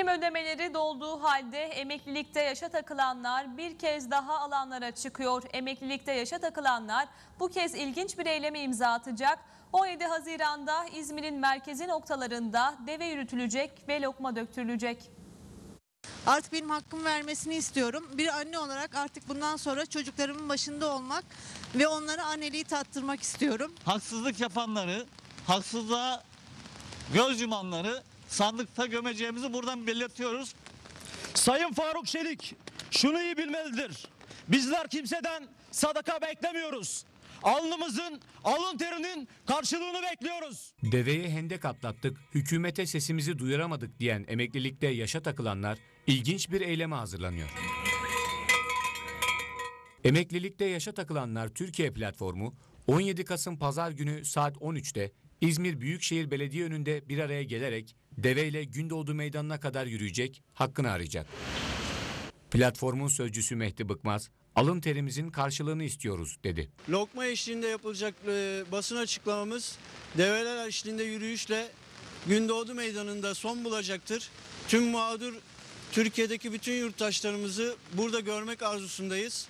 Prim ödemeleri dolduğu halde emeklilikte yaşa takılanlar bir kez daha alanlara çıkıyor. Emeklilikte yaşa takılanlar bu kez ilginç bir eyleme imza atacak. 17 Haziran'da İzmir'in merkezi noktalarında deve yürütülecek ve lokma döktürülecek. Artık benim hakkımı vermesini istiyorum. Bir anne olarak artık bundan sonra çocuklarımın başında olmak ve onlara anneliği tattırmak istiyorum. haksızlık yapanları, haksızlığa göz yumanları sandıkta gömeceğimizi buradan belirtiyoruz. Sayın Faruk Çelik şunu iyi bilmelidir. Bizler kimseden sadaka beklemiyoruz. Alnımızın, alın terinin karşılığını bekliyoruz. Deveye hendek atlattık, hükümete sesimizi duyuramadık diyen emeklilikte yaşa takılanlar ilginç bir eyleme hazırlanıyor. Emeklilikte yaşa takılanlar Türkiye platformu 17 Kasım Pazar günü saat 13'te İzmir Büyükşehir Belediye önünde bir araya gelerek deveyle Gündoğdu Meydanı'na kadar yürüyecek, hakkını arayacak. Platformun sözcüsü Mehdi Bıkmaz, alın terimizin karşılığını istiyoruz dedi. Lokma eşliğinde yapılacak e, basın açıklamamız develer eşliğinde yürüyüşle Gündoğdu Meydanı'nda son bulacaktır. Tüm mağdur Türkiye'deki bütün yurttaşlarımızı burada görmek arzusundayız.